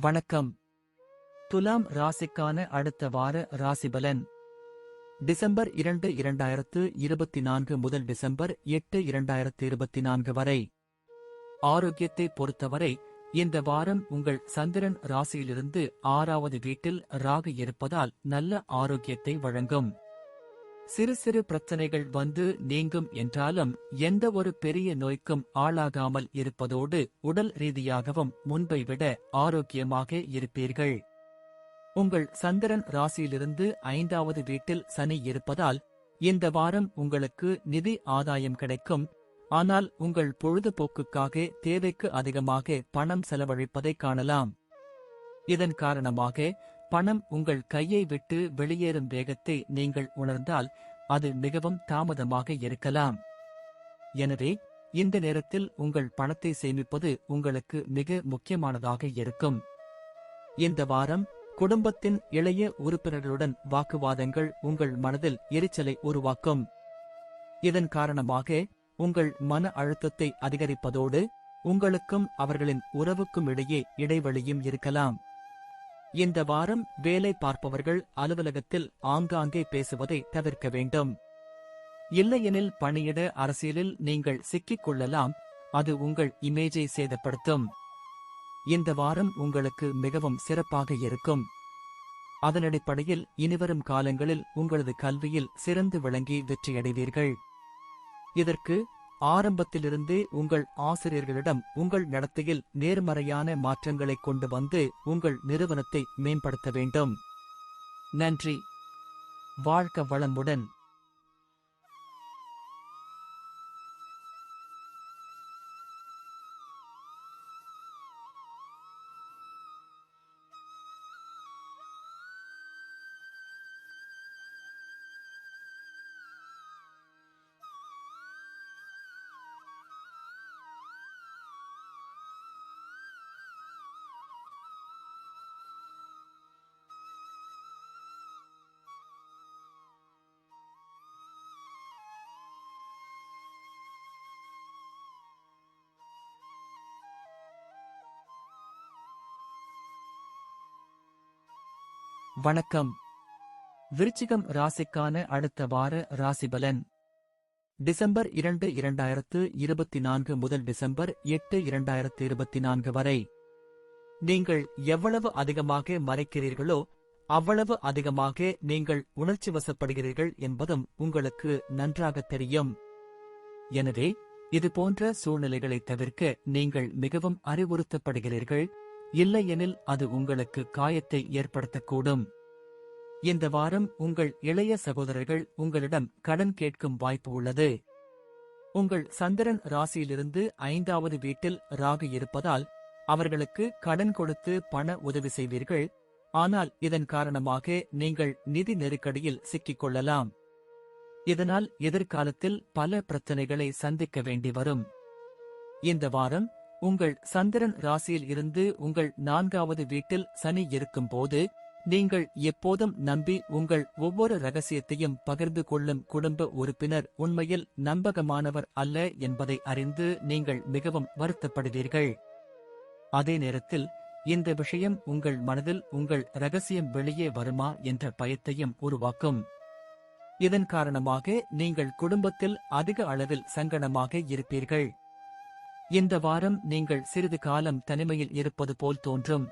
வணக்கம். துலாம் ராசிக்கான அடுத்த வார ராசிபலன். டிசம்பர் இரண்டு இரண்டாயிரத்து இருபத்தி நான்கு முதல் டிசம்பர் எட்டு இரண்டாயிரத்து இருபத்தி நான்கு வரை. ஆரோக்கியத்தை பொறுத்தவரை இந்த வாரம் உங்கள் சந்திரன் ராசியிலிருந்து ஆறாவது வீட்டில் ராகு இருப்பதால் நல்ல ஆரோக்கியத்தை வழங்கும். சிறு சிறு பிரச்சனைகள் வந்து நீங்கும் என்றாலும் எந்த ஒரு பெரிய நோய்க்கும் ஆளாகாமல் இருப்பதோடு உடல் ரீதியாகவும் முன்பை விட ஆரோக்கியமாக இருப்பீர்கள். உங்கள் சந்திரன் ராசியிலிருந்து ஐந்தாவது வீட்டில் சனி இருப்பதால் இந்த வாரம் உங்களுக்கு நிதி ஆதாயம் கிடைக்கும். ஆனால் உங்கள் பொழுதுபோக்குக்காக தேவைக்கு அதிகமாக பணம் செலவழிப்பதை காணலாம். இதன் காரணமாக பணம் உங்கள் கையை விட்டு வெளியேறும் வேகத்தை நீங்கள் உணர்ந்தால் அது மிகவும் தாமதமாக இருக்கலாம். எனவே இந்த நேரத்தில் உங்கள் பணத்தை சேமிப்பது உங்களுக்கு மிக முக்கியமானதாக இருக்கும். இந்த வாரம் குடும்பத்தின் இளைய உறுப்பினர்களுடன் வாக்குவாதங்கள் உங்கள் மனதில் எரிச்சலை உருவாக்கும். இதன் காரணமாக உங்கள் மன அழுத்தத்தை அதிகரிப்பதோடு உங்களுக்கும் அவர்களின் உறவுக்கும் இடையே இடைவெளியும் இருக்கலாம். இந்த வாரம் வேலை பார்ப்பவர்கள் அலுவலகத்தில் ஆங்காங்கே பேசுவதை தவிர்க்க வேண்டும். இல்லையெனில் பணியிட அரசியலில் நீங்கள் சிக்கிக் கொள்ளலாம் அது உங்கள் இமேஜை சேதப்படுத்தும். இந்த வாரம் உங்களுக்கு மிகவும் சிறப்பாக இருக்கும். அதனடிப்படையில் இனிவரும் காலங்களில் உங்களது கல்வியில் சிறந்து விளங்கி வெற்றியடைவீர்கள். இதற்கு ஆரம்பத்திலிருந்தே உங்கள் ஆசிரியர்களிடம் உங்கள் நடத்தையில் நேர்மறையான மாற்றங்களை கொண்டு வந்து உங்கள் நிறுவனத்தை மேம்படுத்த வேண்டும். நன்றி. வாழ்க்க வளமுடன். வணக்கம். விருச்சிகம் ராசிக்கான அடுத்த வார ராசிபலன். டிசம்பர் இரண்டு இரண்டாயிரத்து இருபத்தி நான்கு முதல் டிசம்பர் எட்டு இரண்டாயிரத்து இருபத்தி நான்கு வரை. நீங்கள் எவ்வளவு அதிகமாக மறைக்கிறீர்களோ அவ்வளவு அதிகமாக நீங்கள் உணர்ச்சி வசப்படுகிறீர்கள் என்பதும் உங்களுக்கு நன்றாக தெரியும். எனவே இது போன்ற சூழ்நிலைகளை தவிர்க்க நீங்கள் மிகவும் அறிவுறுத்தப்படுகிறீர்கள் இல்லையெனில் அது உங்களுக்கு காயத்தை ஏற்படுத்தக்கூடும். இந்த வாரம் உங்கள் இளைய சகோதரர்கள் உங்களிடம் கடன் கேட்கும் வாய்ப்பு உள்ளது. உங்கள் சந்திரன் ராசியிலிருந்து ஐந்தாவது வீட்டில் ராகு இருப்பதால் அவர்களுக்கு கடன் கொடுத்து பண உதவி செய்வீர்கள். ஆனால் இதன் காரணமாக நீங்கள் நிதி நெருக்கடியில் சிக்கிக் கொள்ளலாம். இதனால் எதிர்காலத்தில் பல பிரச்சனைகளை சந்திக்க வேண்டி வரும். இந்த வாரம் உங்கள் சந்திரன் ராசியில் இருந்து உங்கள் நான்காவது வீட்டில் சனி இருக்கும்போது நீங்கள் எப்போதும் நம்பி உங்கள் ஒவ்வொரு ரகசியத்தையும் பகிர்ந்து கொள்ளும் குடும்ப உறுப்பினர் உண்மையில் நம்பகமானவர் அல்ல என்பதை அறிந்து நீங்கள் மிகவும் வருத்தப்படுவீர்கள். அதே நேரத்தில் இந்த விஷயம் உங்கள் மனதில் உங்கள் ரகசியம் வெளியே வருமா என்ற பயத்தையும் உருவாக்கும். இதன் காரணமாக நீங்கள் குடும்பத்தில் அதிக அளவில் சங்கடமாக இருப்பீர்கள். இந்த வாரம் நீங்கள் சிறிது காலம் தனிமையில் இருப்பது போல் தோன்றும்.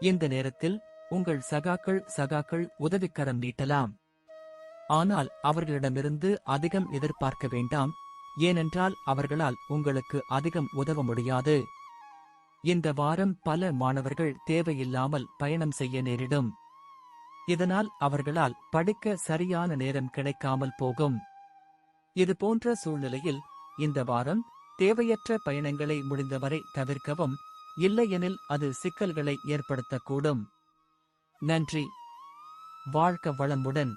இந்த நேரத்தில் உங்கள் சகாக்கள் சகாக்கள் உதவிக்கரம் நீட்டலாம். ஆனால் அவர்களிடமிருந்து அதிகம் எதிர்பார்க்க வேண்டாம். ஏனென்றால் அவர்களால் உங்களுக்கு அதிகம் உதவ முடியாது. இந்த வாரம் பல மாணவர்கள் தேவையில்லாமல் பயணம் செய்ய நேரிடும். இதனால் அவர்களால் படிக்க சரியான நேரம் கிடைக்காமல் போகும். இது போன்ற சூழ்நிலையில் இந்த வாரம் தேவையற்ற பயணங்களை முடிந்தவரை தவிர்க்கவும் இல்லையெனில் அது சிக்கல்களை ஏற்படுத்தக்கூடும். நன்றி. வாழ்க்க வளமுடன்.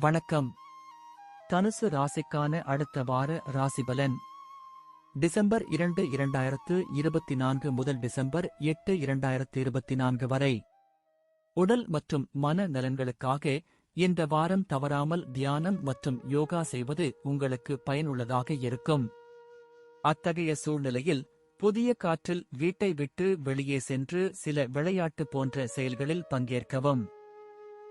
வணக்கம். தனுசு ராசிக்கான அடுத்த வார ராசிபலன். டிசம்பர் இரண்டு இரண்டாயிரத்து இருபத்தி நான்கு முதல் டிசம்பர் எட்டு இரண்டாயிரத்து இருபத்தி நான்கு வரை. உடல் மற்றும் மன நலன்களுக்காக இந்த வாரம் தவறாமல் தியானம் மற்றும் யோகா செய்வது உங்களுக்கு பயனுள்ளதாக இருக்கும். அத்தகைய சூழ்நிலையில் புதிய காற்றில் வீட்டை விட்டு வெளியே சென்று சில விளையாட்டு போன்ற செயல்களில் பங்கேற்கவும்.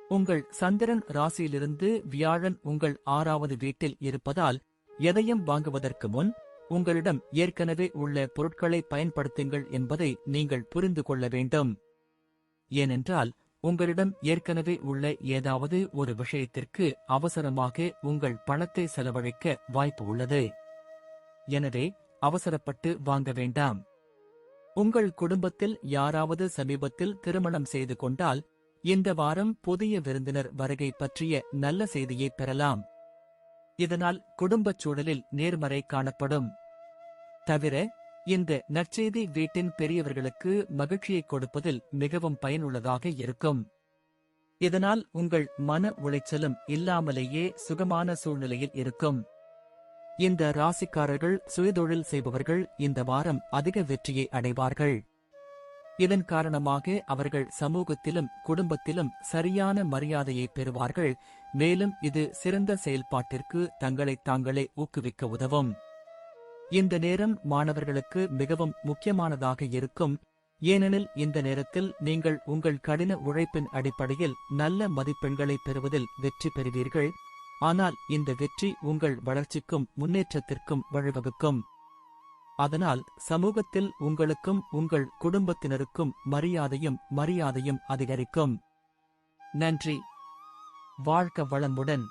உங்கள் சந்திரன் ராசியிலிருந்து வியாழன் உங்கள் ஆறாவது வீட்டில் இருப்பதால் எதையும் வாங்குவதற்கு முன் உங்களிடம் ஏற்கனவே உள்ள பொருட்களை பயன்படுத்துங்கள் என்பதை நீங்கள் புரிந்து கொள்ள வேண்டும். ஏனென்றால் உங்களிடம் ஏற்கனவே உள்ள ஏதாவது ஒரு விஷயத்திற்கு அவசரமாக உங்கள் பணத்தை செலவழிக்க வாய்ப்பு உள்ளது. எனவே அவசரப்பட்டு வாங்க வேண்டாம். உங்கள் குடும்பத்தில் யாராவது சமீபத்தில் திருமணம் செய்து கொண்டால் இந்த வாரம் புதிய விருந்தினர் வருகை பற்றிய நல்ல செய்தியை பெறலாம். இதனால் குடும்பச் சூழலில் நேர்மறை காணப்படும். தவிர இந்த நற்செய்தி வீட்டின் பெரியவர்களுக்கு மகிழ்ச்சியை கொடுப்பதில் மிகவும் பயனுள்ளதாக இருக்கும். இதனால் உங்கள் மன உளைச்சலும் இல்லாமலேயே சுகமான சூழ்நிலையில் இருக்கும். இந்த ராசிக்காரர்கள் சுயதொழில் செய்பவர்கள் இந்த வாரம் அதிக வெற்றியை அடைவார்கள். இதன் காரணமாக அவர்கள் சமூகத்திலும் குடும்பத்திலும் சரியான மரியாதையை பெறுவார்கள். மேலும் இது சிறந்த செயல்பாட்டிற்கு தங்களை தாங்களே ஊக்குவிக்க உதவும். இந்த நேரம் மாணவர்களுக்கு மிகவும் முக்கியமானதாக இருக்கும். ஏனெனில் இந்த நேரத்தில் நீங்கள் உங்கள் கடின உழைப்பின் அடிப்படையில் நல்ல மதிப்பெண்களை பெறுவதில் வெற்றி பெறுவீர்கள். ஆனால் இந்த வெற்றி உங்கள் வளர்ச்சிக்கும் முன்னேற்றத்திற்கும் வழிவகுக்கும். அதனால் சமூகத்தில் உங்களுக்கும் உங்கள் குடும்பத்தினருக்கும் மரியாதையும் மரியாதையும் அதிகரிக்கும். நன்றி. வாழ்க்க வளமுடன்.